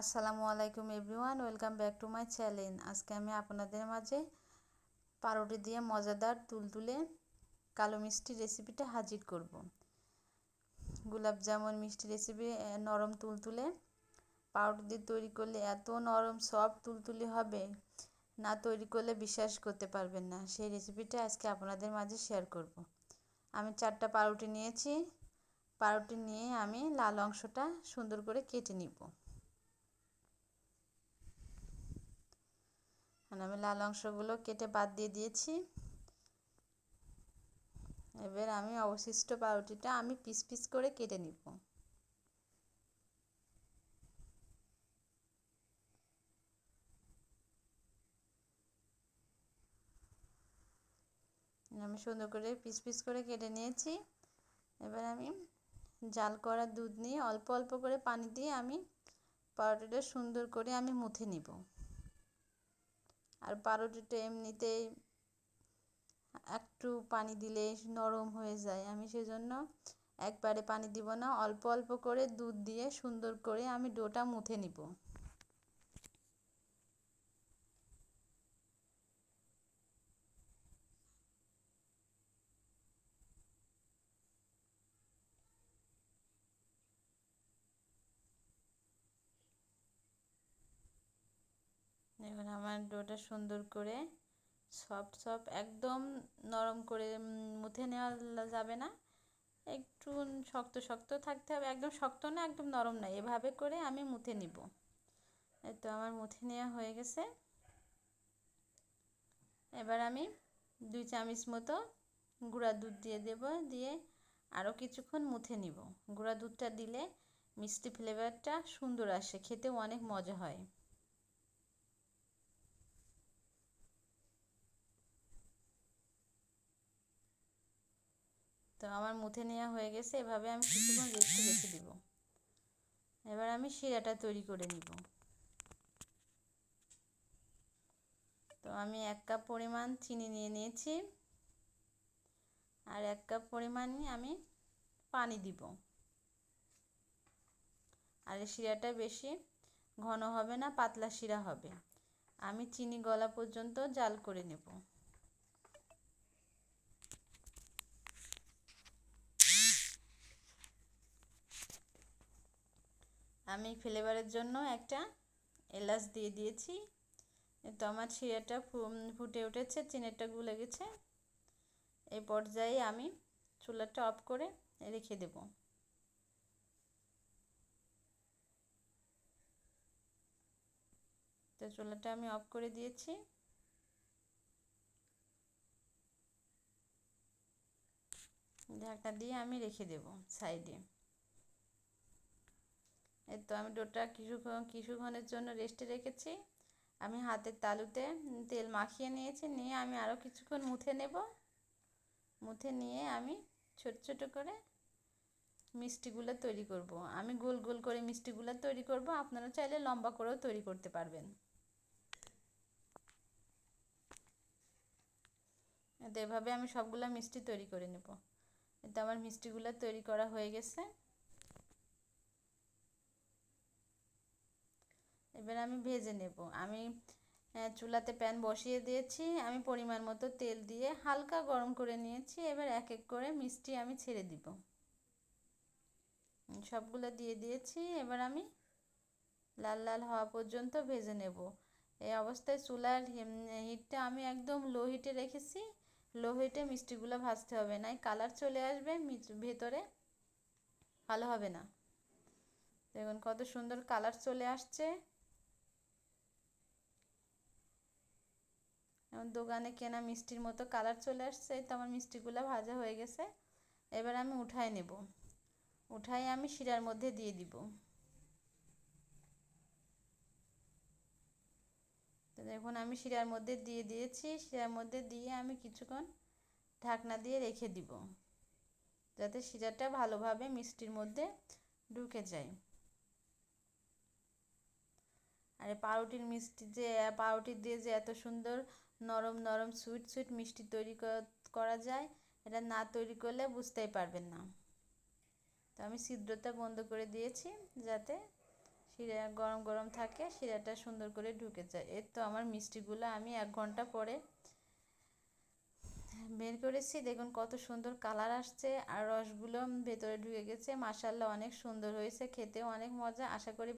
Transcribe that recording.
আসসালামু আলাইকুম everyone, welcome back to my channel. আজকে আমি আপনাদের মাঝে পাউরুটি দিয়ে মজাদার তুলতুলে কালো মিষ্টি রেসিপিটা হাজির করব। গোলাপ জামুন মিষ্টি রেসিপি নরম তুলতুলে। পাউরুটি দিয়ে তৈরি করলে এত নরম, সফট তুলতুলে হবে, না তৈরি করলে বিশ্বাস করতে পারবেন না। সেই রেসিপিটা আজকে আপনাদের মাঝে শেয়ার করব। আমি চারটা পাউরুটি নিয়েছি। পাউরুটি নিয়ে আমি লাল অংশটা সুন্দর করে কেটে নিব। মানে আমি লাল অংশগুলো কেটে বাদ দিয়ে দিয়েছি। এবার আমি অবশিষ্ট পাউরুটিটা আমি পিস পিস করে কেটে নিব। আমি সুন্দর করে পিস পিস করে কেটে নিয়েছি। এবার আমি জাল করা দুধ নিয়ে অল্প অল্প করে পানি দিয়ে আমি পাউরুটিটা সুন্দর করে আমি মুথে নিব। আর পাউরুটিটা এমনিতেই একটু পানি দিলে নরম হয়ে যায়। আমি সেজন্য একবারে পানি দিব না, অল্প অল্প করে দুধ দিয়ে সুন্দর করে আমি ডোটা মুথে নিব। এবার আমার ডোটা সুন্দর করে সফট সফট একদম নরম করে মুথে নেওয়া যাবে না। একটু শক্ত শক্ত থাকতে হবে। একদম শক্ত না, একদম নরম না, এভাবে করে আমি মুথে নিব। এই তো আমার মুথে নেওয়া হয়ে গেছে। এবার আমি দুই চামচ মতো গুঁড়া দুধ দিয়ে দেব, দিয়ে আরও কিছুক্ষণ মুথে নিব। গুঁড়া দুধটা দিলে মিষ্টি ফ্লেভারটা সুন্দর আসে খেতেও অনেক মজা হয়। তো আমার মুথে নেওয়া হয়ে গেছে, এভাবে আমি কিছুক্ষণ রেস্টে রেখে দিব। এবার আমি শিরাটা তৈরি করে নিব। তো আমি এক কাপ পরিমাণ চিনি নিয়ে নিয়েছি আর এক কাপ পরিমাণই আমি পানি দিব। আর এই শিরাটা বেশি ঘন হবে না, পাতলা শিরা হবে। আমি চিনি গলা পর্যন্ত জাল করে নেব। আমি ফ্লেভারের জন্য একটা এলাচ দিয়ে দিয়েছি। তো আমার ছিঁড়াটা ফুটে উঠেছে চিনিটা গুলে গেছে। এই পর্যায়ে আমি চুলাটা অফ করে রেখে দেব। তো চুলাটা আমি অফ করে দিয়েছি। ঢাকনা দিয়ে আমি রেখে দেব সাইডে। তো আমি ডোটা কিছুক্ষণ কিছুক্ষণের জন্য রেস্টে রেখেছি। আমি হাতের তালুতে তেল মাখিয়ে নিয়েছি, নিয়ে আমি আরও কিছুক্ষণ মুথে নেব। মুথে নিয়ে আমি ছোট ছোট করে মিষ্টিগুলো তৈরি করব। আমি গোল গোল করে মিষ্টিগুলো তৈরি করব। আপনারা চাইলে লম্বা করেও তৈরি করতে পারবেন। এভাবে আমি সবগুলো মিষ্টি তৈরি করে নেব। এতে আমার মিষ্টিগুলো তৈরি করা হয়ে গেছে। এবার আমি ভেজে নেব। আমি চুলাতে প্যান বসিয়ে দিয়েছি। আমি পরিমাণ মতো তেল দিয়ে হালকা গরম করে নিয়েছি। এবার এক এক করে মিষ্টি আমি ছেড়ে দিব। সবগুলো দিয়ে দিয়েছি। এবার আমি লাল লাল হওয়া পর্যন্ত ভেজে নেব। এই অবস্থায় চুলার হিটটা আমি একদম লো হিটে রেখেছি। লো হিটে মিষ্টিগুলো ভাজতে হবে। নাই কালার চলে আসবে ভেতরে ভালো হবে না। দেখুন কত সুন্দর কালার চলে আসছে। দোকানে কেনা মিষ্টির মতো কালার চলে আসছে তো আমার মিষ্টিগুলো ভাজা হয়ে গেছে। এবার আমি উঠাই নেব। উঠাই আমি শিরার মধ্যে দিয়ে দিব। তো দেখুন, আমি শিরার মধ্যে দিয়ে দিয়েছি। শিরার মধ্যে দিয়ে আমি কিছুক্ষণ ঢাকনা দিয়ে রেখে দিব, যাতে শিরাটা ভালোভাবে মিষ্টির মধ্যে ঢুকে যায়। আর পাউরুটির মিষ্টি যে, পাউরুটি দিয়ে যে এত সুন্দর নরম নরম সুইট সুইট মিষ্টি তৈরি করা যায়। এটা না তৈরি করলে বুঝতেই পারবেন না। তো আমি ছিদ্রটা বন্ধ করে দিয়েছি যাতে শিরা গরম গরম থাকে, শিরাটা সুন্দর করে ঢুকে যায়। এর তো আমার মিষ্টিগুলো আমি এক ঘণ্টা পরে বের করেছি। দেখুন কত সুন্দর কালার আসছে আর রসগুলো ভেতরে ঢুকে গেছে। মাসাল্লাহ অনেক সুন্দর হয়েছে। খেতেও অনেক মজা। আশা করি